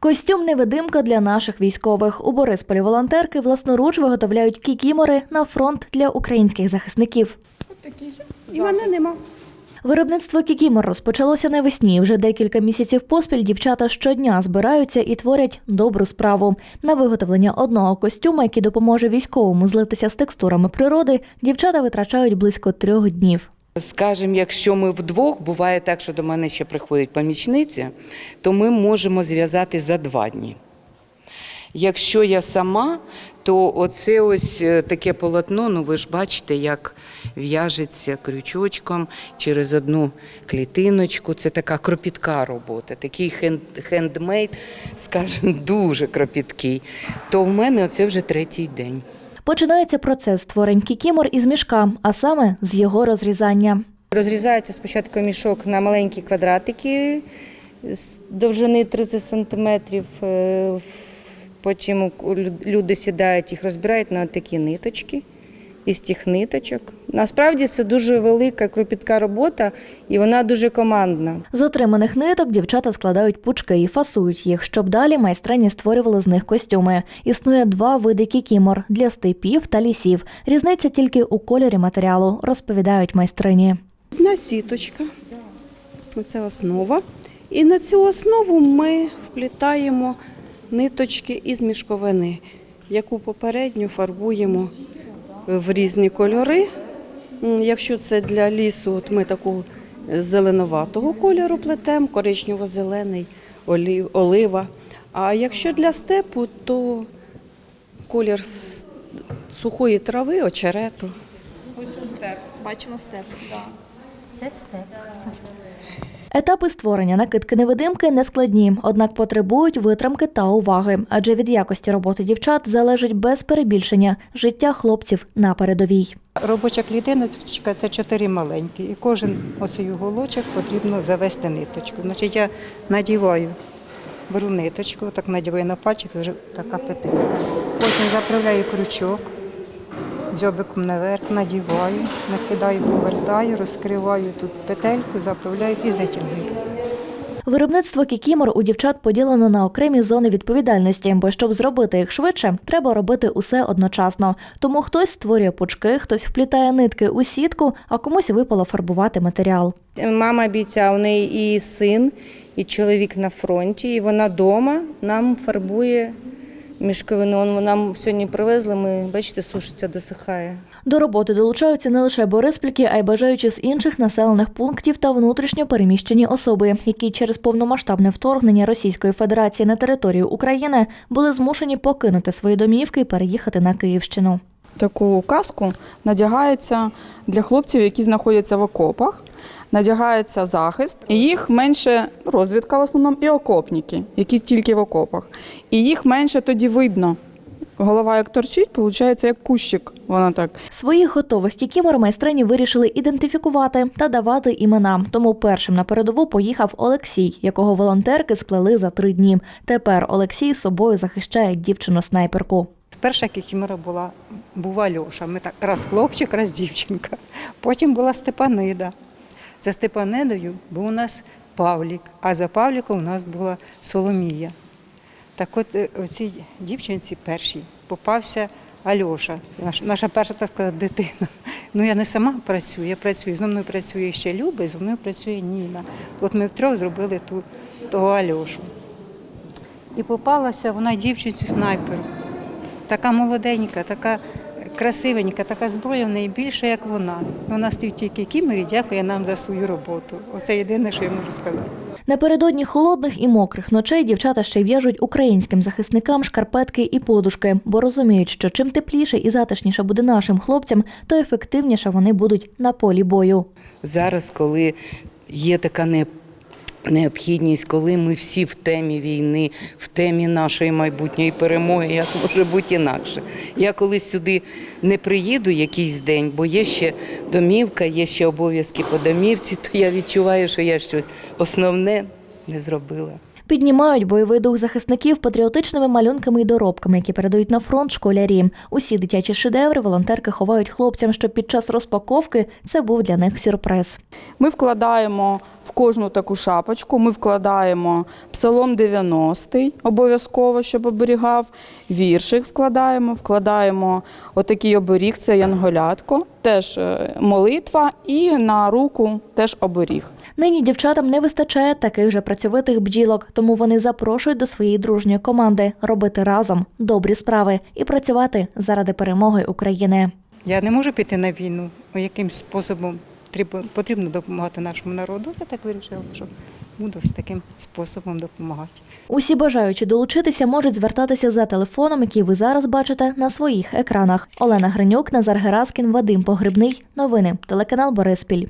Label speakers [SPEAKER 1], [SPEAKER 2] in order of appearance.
[SPEAKER 1] Костюм невидимка для наших військових. У Борисполі волонтерки власноруч виготовляють кікімори на фронт для українських захисників.
[SPEAKER 2] І мене нема.
[SPEAKER 1] Виробництво кікімор розпочалося навесні. Вже декілька місяців поспіль дівчата щодня збираються і творять добру справу. На виготовлення одного костюма, який допоможе військовому злитися з текстурами природи, дівчата витрачають близько трьох днів.
[SPEAKER 3] Скажімо, якщо ми вдвох, буває так, що до мене ще приходить помічниця, то ми можемо зв'язати за два дні. Якщо я сама, то оце ось е, таке полотно, ну ви ж бачите, як в'яжеться крючочком через одну клітиночку. Це така кропітка робота, такий хенд- хендмейд, скажімо, дуже кропіткий. То в мене оце вже третій день.
[SPEAKER 1] Починається процес створень кікімор із мішка, а саме з його розрізання.
[SPEAKER 2] Розрізається спочатку мішок на маленькі квадратики з довжини 30 сантиметрів. е, Потім люди сідають, їх розбирають на такі ниточки. Із тих ниточок. Насправді це дуже велика кропітка робота, і вона дуже командна.
[SPEAKER 1] З отриманих ниток дівчата складають пучки і фасують їх, щоб далі майстрині створювали з них костюми. Існує два види кікімор для степів та лісів. Різниця тільки у кольорі матеріалу, розповідають майстрині.
[SPEAKER 4] Одна сіточка. Це основа. І на цю основу ми вплітаємо ниточки із мішковини, яку попередньо фарбуємо в різні кольори. Якщо це для лісу, от ми таку зеленуватого кольору плетемо, коричнево-зелений, олива. А якщо для степу, то колір сухої трави, очерету.
[SPEAKER 1] Етапи створення накидки невидимки не складні, однак потребують витримки та уваги, адже від якості роботи дівчат залежить без перебільшення життя хлопців на передовій.
[SPEAKER 5] Робоча клітиночка це чотири маленькі, і кожен оцей уголочок потрібно завести ниточку. Значить, я надіваю, беру ниточку, так надіваю на пальчик, така петелька. Потім заправляю крючок, дзьобиком наверх, надіваю, накидаю, повертаю, розкриваю тут петельку, заправляю і затягую.
[SPEAKER 1] Виробництво кікімор у дівчат поділено на окремі зони відповідальності, бо щоб зробити їх швидше, треба робити усе одночасно. Тому хтось створює пучки, хтось вплітає нитки у сітку, а комусь випало фарбувати матеріал.
[SPEAKER 2] Мама бійця, у неї і син, і чоловік на фронті, і вона вдома нам фарбує мішковину. Он Нам сьогодні привезли, ми, бачите, сушиться, досихає.
[SPEAKER 1] До роботи долучаються не лише бориспільки, а й бажаючі з інших населених пунктів та внутрішньо переміщені особи, які через повномасштабне вторгнення Російської Федерації на територію України були змушені покинути свої домівки і переїхати на Київщину.
[SPEAKER 6] Таку каску надягається для хлопців, які знаходяться в окопах. Надягається захист, і їх менше ну, розвідка в основному і окопники, які тільки в окопах. І їх менше тоді видно. Голова як торчить, виходить як кущик. Вона так.
[SPEAKER 1] Своїх готових кікімор майстрині вирішили ідентифікувати та давати імена. Тому першим на передову поїхав Олексій, якого волонтерки сплели за три дні. Тепер Олексій з собою захищає дівчину-снайперку.
[SPEAKER 5] Перша кікімора була був Альоша. Ми так раз хлопчик, раз дівчинка. Потім була Степанида. За Степанидою був у нас Павлік, а за Павліком у нас була Соломія. Так от е, цій дівчинці першій попався Альоша, наш- наша перша так сказати, дитина. Ну я не сама працюю, я працюю. Зі мною працює ще Люба, і зі мною працює Ніна. От ми втрьох зробили ту, того Альошу. І попалася вона дівчинці снайперу. Така молоденька, така красивенька, така зброя в неї більша, як вона. Вона стоїть тільки кімері, дякує нам за свою роботу. Оце єдине, що я можу сказати.
[SPEAKER 1] Напередодні холодних і мокрих ночей дівчата ще й в'яжуть українським захисникам шкарпетки і подушки, бо розуміють, що чим тепліше і затишніше буде нашим хлопцям, то ефективніше вони будуть на полі бою.
[SPEAKER 3] Зараз, коли є така не- необхідність, коли ми всі в темі війни, в темі нашої майбутньої перемоги, як може бути інакше. Я коли сюди не приїду якийсь день, бо є ще домівка, є ще обов'язки по домівці, то я відчуваю, що я щось основне не зробила.
[SPEAKER 1] Піднімають бойовий дух захисників патріотичними малюнками і доробками, які передають на фронт школярі. Усі дитячі шедеври волонтерки ховають хлопцям, щоб під час розпаковки це був для них сюрприз.
[SPEAKER 6] Ми вкладаємо в кожну таку шапочку, ми вкладаємо псалом 90 обов'язково, щоб оберігав. Віршик вкладаємо, вкладаємо отакий оберіг, це янголятко, теж е, молитва, і на руку теж оберіг.
[SPEAKER 1] Нині дівчатам не вистачає таких же працьовитих бджілок, тому вони запрошують до своєї дружньої команди робити разом добрі справи і працювати заради перемоги України.
[SPEAKER 5] Я не можу піти на війну, яким способом потрібно допомагати нашому народу. Я так вирішила, що буду з таким способом допомагати.
[SPEAKER 1] Усі бажаючі долучитися можуть звертатися за телефоном, який ви зараз бачите на своїх екранах. Олена Гринюк, Назар Гераскін, Вадим Погребний. Новини. Телеканал Бориспіль.